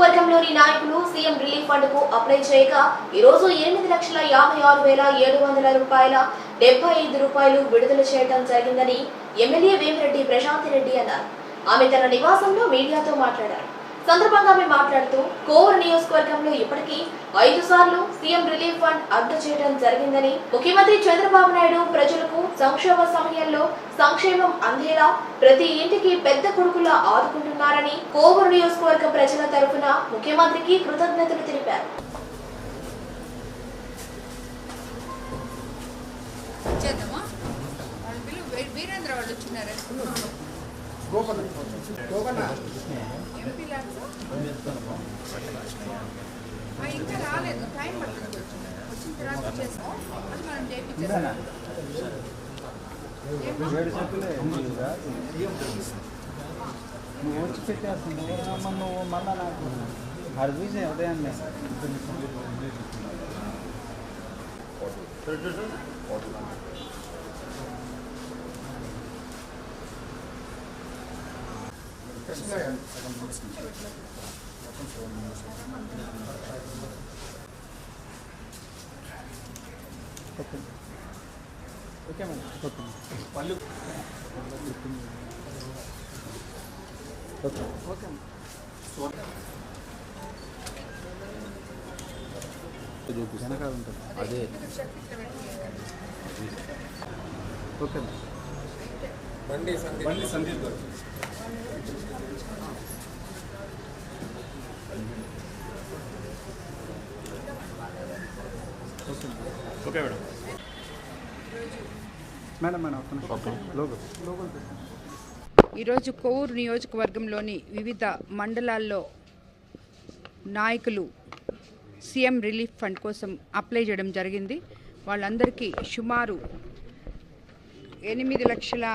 నియోజకవర్గంలోని నాయకులు CM relief ఫండ్కు అప్లై చేయగా ఈ రోజు ఎనిమిది లక్షల యాభై ఆరు వేల ఏడు వందల రూపాయల డెబ్బై ఐదు రూపాయలు విడుదల చేయడం జరిగిందని ఎమ్మెల్యే వేమిరెడ్డి ప్రశాంత్ రెడ్డి అన్నారు. ఆమె తన నివాసంలో మీడియాతో మాట్లాడారు. సందర్భంగా ఆమె మాట్లాడుతూ కోవూరు నియోజకవర్గంలో ఇప్పటికీ ఐదు సార్లు సీఎం రిలీఫ్ ఫండ్ అందజేయడం జరిగిందని ముఖ్యమంత్రి చంద్రబాబు నాయుడు ప్రజలకు సంక్షోభ సమయంలో సంక్షేమం అందేలా ప్రతి ఇంటికి పెద్ద కొడుకులా ఆదుకుంటున్నారని కోవూరు నియోజకవర్గ ప్రజల తరఫున ముఖ్యమంత్రికి కృతజ్ఞతలు తెలిపారు. ఇచ్చేద్దామా వాళ్ళు వీరేంద్ర వాళ్ళు వచ్చినారా. ఇంకా రాలేదు టైం పడుతుంది వచ్చిన తర్వాత చేస్తాం అది మనం చేయించేస్తాం నువ్వు వచ్చి పెట్టేస్తుంది నువ్వు మళ్ళా నాకు అది చూసే ఉదయాన్నే ఓకే ఓకే పళ్ళు ఓకే ఓకే వెనకాల ఉంటుంది అదే ఓకే బండి సందీప్ గారు. Okay madam. మేడం మేడం ఈరోజు కోవూరు నియోజకవర్గంలోని వివిధ మండలాల్లో నాయకులు సీఎం రిలీఫ్ ఫండ్ కోసం అప్లై చేయడం జరిగింది. వాళ్ళందరికీ సుమారు ఎనిమిది లక్షల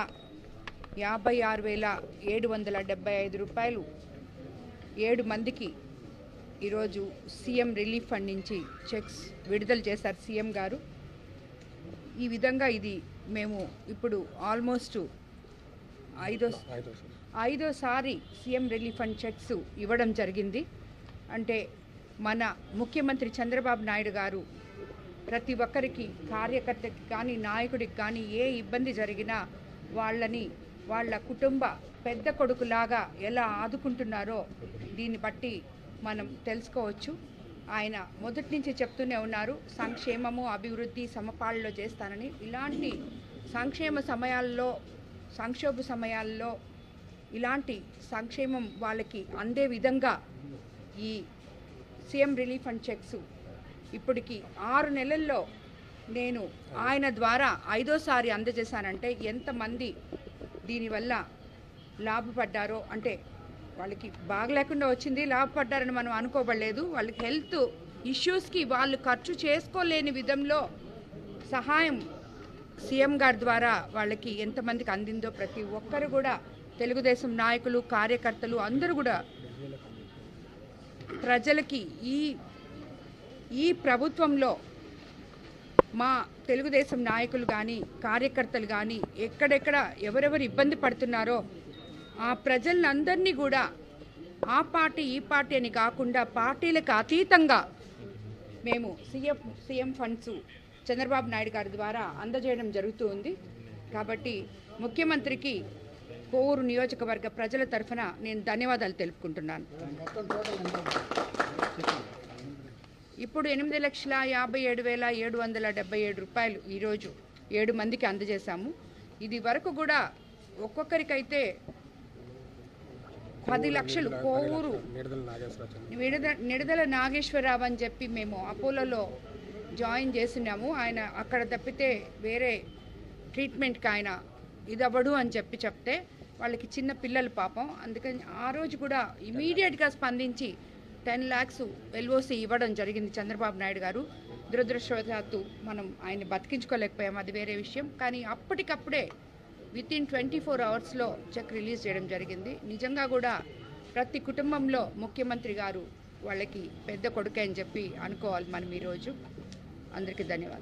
యాభై ఆరు వేల ఏడు వందల డెబ్బై ఐదు రూపాయలు ఏడు మందికి ఈరోజు సీఎం రిలీఫ్ ఫండ్ నుంచి చెక్స్ విడుదల చేశారు సీఎం గారు. ఈ విధంగా ఇది మేము ఇప్పుడు ఆల్మోస్ట్ ఐదో ఐదోసారి సీఎం రిలీఫ్ ఫండ్ చెక్స్ ఇవ్వడం జరిగింది. అంటే మన ముఖ్యమంత్రి చంద్రబాబు నాయుడు గారు ప్రతి ఒక్కరికి కార్యకర్తకి కానీ నాయకుడికి కానీ ఏ ఇబ్బంది జరిగినా వాళ్ళని వాళ్ళ కుటుంబ పెద్ద కొడుకులాగా ఎలా ఆదుకుంటున్నారో దీన్ని బట్టి మనం తెలుసుకోవచ్చు. ఆయన మొదటి నుంచి చెప్తూనే ఉన్నారు సంక్షేమము అభివృద్ధి సమపాళ్ళలో చేస్తానని. ఇలాంటి సంక్షేమ సమయాల్లో సంక్షోభ సమయాల్లో ఇలాంటి సంక్షేమం వాళ్ళకి అందే విధంగా ఈ సీఎం రిలీఫ్ అండ్ చెక్స్ ఇప్పటికి ఆరు నెలల్లో నేను ఆయన ద్వారా ఐదోసారి అందజేశానంటే ఎంతమంది దీనివల్ల లాభపడ్డారో అంటే వాళ్ళకి బాగలేకుండా వచ్చింది లాభపడ్డారని మనం అనుకోబడలేదు. వాళ్ళకి హెల్త్ ఇష్యూస్కి వాళ్ళు ఖర్చు చేసుకోలేని విధంలో సహాయం సీఎం గారి ద్వారా వాళ్ళకి ఎంతమందికి అందిందో ప్రతి ఒక్కరు కూడా తెలుగుదేశం నాయకులు కార్యకర్తలు అందరూ కూడా ప్రజలకి ఈ ఈ ప్రభుత్వంలో మా తెలుగుదేశం నాయకులు కానీ కార్యకర్తలు కానీ ఎక్కడెక్కడ ఎవరెవరు ఇబ్బంది పడుతున్నారో ఆ ప్రజలందరినీ కూడా ఆ పార్టీ ఈ పార్టీ అని కాకుండా పార్టీలకు అతీతంగా మేము CM CM funds Chandrababu Naidu గారి ద్వారా అందజేయడం జరుగుతూ ఉంది. కాబట్టి ముఖ్యమంత్రికి కోవూరు నియోజకవర్గ ప్రజల తరఫున నేను ధన్యవాదాలు తెలుపుకుంటున్నాను. ఇప్పుడు ఎనిమిది లక్షల యాభై ఏడు వేల ఏడు వందల డెబ్బై ఏడు రూపాయలు ఈరోజు ఏడు మందికి అందజేశాము. ఇది వరకు కూడా ఒక్కొక్కరికైతే పది లక్షలు కోవూరు నిడుదల నాగేశ్వరరావు అని చెప్పి మేము అపోలోలో జాయిన్ చేసినాము. ఆయన అక్కడ తప్పితే వేరే ట్రీట్మెంట్కి ఆయన ఇది అవ్వడు అని చెప్పి చెప్తే వాళ్ళకి చిన్న పిల్లలు పాపం. అందుకని ఆ రోజు కూడా ఇమీడియట్గా స్పందించి టెన్ ల్యాక్స్ ఎల్ఓసి ఇవ్వడం జరిగింది చంద్రబాబు నాయుడు గారు. దురదృష్టవశాత్తు మనం ఆయన బతికించుకోలేకపోయాం అది వేరే విషయం. కానీ అప్పటికప్పుడే విత్ ఇన్ ట్వంటీ ఫోర్ అవర్స్లో చెక్ రిలీజ్ చేయడం జరిగింది. నిజంగా కూడా ప్రతి కుటుంబంలో ముఖ్యమంత్రి గారు వాళ్ళకి పెద్ద కొడుకే అని చెప్పి అనుకోవాలి మనం ఈరోజు. అందరికీ ధన్యవాదాలు.